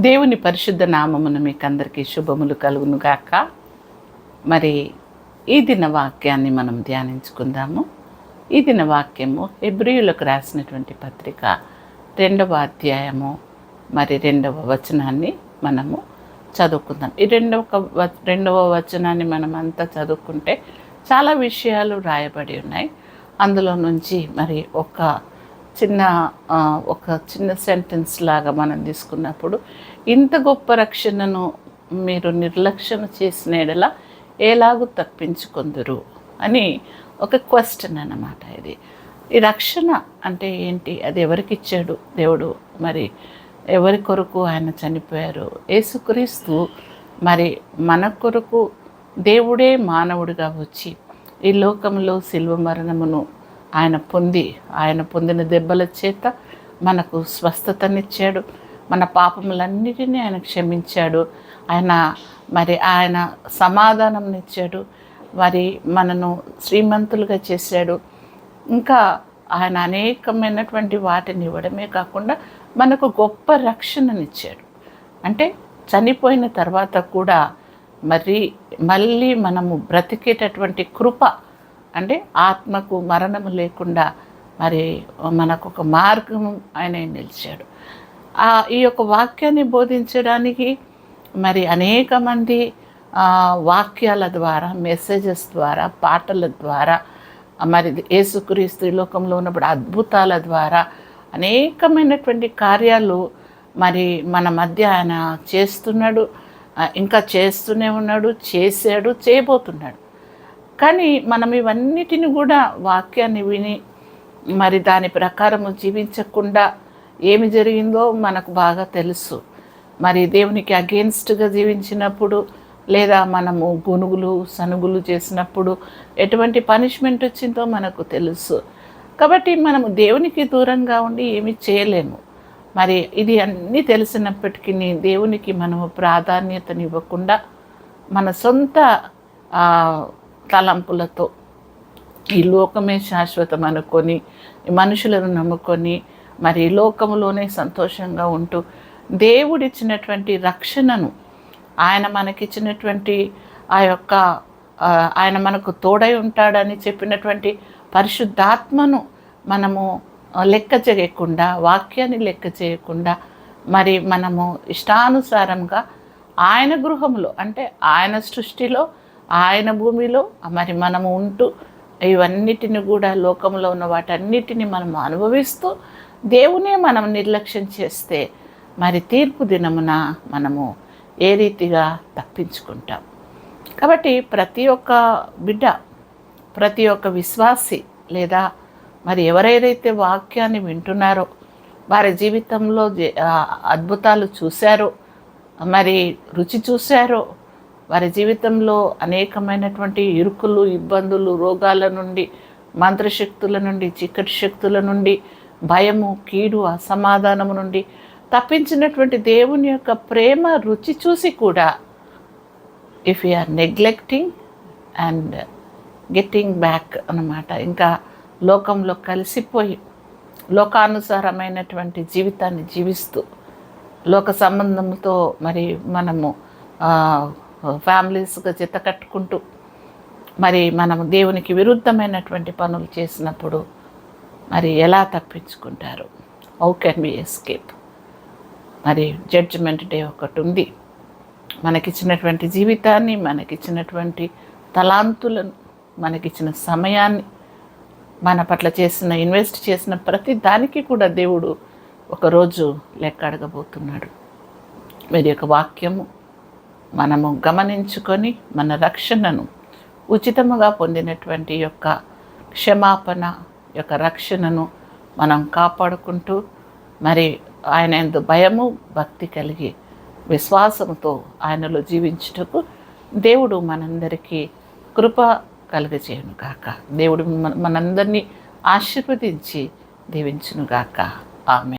దేవుని పరిశుద్ధ నామమును మీకు అందరికీ శుభములు కలుగును గాక. మరి ఈ దిన వాక్యాన్ని మనం ధ్యానించుకుందాము. ఈ దిన వాక్యము హెబ్రియులకు రాసినటువంటి పత్రిక రెండవ అధ్యాయము మరి రెండవ వచనాన్ని మనము చదువుకుందాం. ఈ రెండవ రెండవ వచనాన్ని మనం అంతా చదువుకుంటే చాలా విషయాలు రాయబడి ఉన్నాయి. అందులో నుంచి మరి ఒక చిన్న ఒక చిన్న సెంటెన్స్ లాగా మనం తీసుకున్నప్పుడు ఇంత గొప్ప రక్షణను మీరు నిర్లక్ష్యం చేసిన ఎడల ఎలాగూ తప్పించుకుందరు అని ఒక క్వశ్చన్ అన్నమాట ఇది. ఈ రక్షణ అంటే ఏంటి? అది ఎవరికి ఇచ్చాడు దేవుడు? మరి ఎవరి కొరకు ఆయన చనిపోయారు? యేసుక్రీస్తు మరి మన కొరకు దేవుడే మానవుడిగా వచ్చి ఈ లోకంలో శిల్వ మరణమును ఆయన పొంది ఆయన పొందిన దెబ్బల చేత మనకు స్వస్థతనిచ్చాడు. మన పాపములన్నిటినీ ఆయన క్షమించాడు. ఆయన మరి ఆయన సమాధానం ఇచ్చాడు మరి మనను శ్రీమంతులుగా చేశాడు. ఇంకా ఆయన అనేకమైనటువంటి వాటిని ఇవ్వడమే కాకుండా మనకు గొప్ప రక్షణనిచ్చాడు. అంటే చనిపోయిన తర్వాత కూడా మరి మళ్ళీ మనము బ్రతికేటటువంటి కృప అంటే ఆత్మకు మరణము లేకుండా మరి మనకు ఒక మార్గం ఆయన నిలిచాడు. ఈ యొక్క వాక్యాన్ని బోధించడానికి మరి అనేక మంది వాక్యాల ద్వారా మెసేజెస్ ద్వారా పాటల ద్వారా మరి యేసుక్రీస్తు లోకంలో ఉన్నప్పుడు అద్భుతాల ద్వారా అనేకమైనటువంటి కార్యాలు మరి మన మధ్య ఆయన చేస్తున్నాడు. ఇంకా చేస్తూనే ఉన్నాడు చేశాడు చేయబోతున్నాడు. కానీ మనం ఇవన్నిటిని కూడా వాక్యాన్ని విని మరి దాని ప్రకారము జీవించకుండా ఏమి జరిగిందో మనకు బాగా తెలుసు. మరి దేవునికి అగేన్స్ట్గా జీవించినప్పుడు లేదా మనము గొనుగులు సనుగులు చేసినప్పుడు ఎటువంటి పనిష్మెంట్ వచ్చిందో మనకు తెలుసు. కాబట్టి మనము దేవునికి దూరంగా ఉండి ఏమి చేయలేము. మరి ఇది అన్నీ తెలిసినప్పటికీ దేవునికి మనము ప్రాధాన్యతనివ్వకుండా మన సొంత తలంపులతో ఈ లోకమే శాశ్వతం అనుకొని మనుషులను నమ్ముకొని మరి ఈ లోకములోనే సంతోషంగా ఉంటూ దేవుడిచ్చినటువంటి రక్షణను ఆయన మనకిచ్చినటువంటి ఆ యొక్క ఆయన మనకు తోడై ఉంటాడని చెప్పినటువంటి పరిశుద్ధాత్మను మనము లెక్క చేయకుండా వాక్యాన్ని లెక్క చేయకుండా మరి మనము ఇష్టానుసారంగా ఆయన గృహంలో అంటే ఆయన సృష్టిలో ఆయన భూమిలో మరి మనము ఉంటూ ఇవన్నిటిని కూడా లోకంలో ఉన్న వాటన్నిటిని మనం అనుభవిస్తూ దేవునే మనం నిర్లక్ష్యం చేస్తే మరి తీర్పు దినమున మనము ఏ రీతిగా తప్పించుకుంటాం. కాబట్టి ప్రతి ఒక్క బిడ్డ ప్రతి ఒక్క విశ్వాసి లేదా మరి ఎవరైతే వాక్యాన్ని వింటున్నారో వారి జీవితంలో అద్భుతాలు చూశారో మరి రుచి చూశారో వారి జీవితంలో అనేకమైనటువంటి ఇరుకులు ఇబ్బందులు రోగాల నుండి మంత్రశక్తుల నుండి చీకటి శక్తుల నుండి భయము కీడు అసమాధానము నుండి తప్పించినటువంటి దేవుని యొక్క ప్రేమ రుచి చూసి కూడా if you are neglecting and getting back అనమాట ఇంకా లోకంలో కలిసిపోయి లోకానుసారమైనటువంటి జీవితాన్ని జీవిస్తూ లోక సంబంధంతో మరి మనము ఫ్యామిలీస్గా జత కట్టుకుంటూ మరి మనం దేవునికి విరుద్ధమైనటువంటి పనులు చేసినప్పుడు మరి ఎలా తప్పించుకుంటారు? హౌ కెన్ బి ఎస్కేప్ మరి జడ్జిమెంట్ డే ఒకటి ఉంది. మనకిచ్చినటువంటి జీవితాన్ని మనకిచ్చినటువంటి తలాంతులను మనకిచ్చిన సమయాన్ని మన పట్ల చేసిన ఇన్వెస్ట్ చేసిన ప్రతి దానికి కూడా దేవుడు ఒకరోజు లెక్క అడగబోతున్నాడు. వీరి యొక్క వాక్యము మనము గమనించుకొని మన రక్షణను ఉచితముగా పొందినటువంటి యొక్క క్షమాపణ యొక్క రక్షణను మనం కాపాడుకుంటూ మరి ఆయన ఎందు భయము భక్తి కలిగి విశ్వాసంతో ఆయనలో జీవించుటకు దేవుడు మనందరికీ కృప కలుగజేయును గాక. దేవుడు మనందరినీ ఆశీర్వదించి దీవించునుగాక ఆమె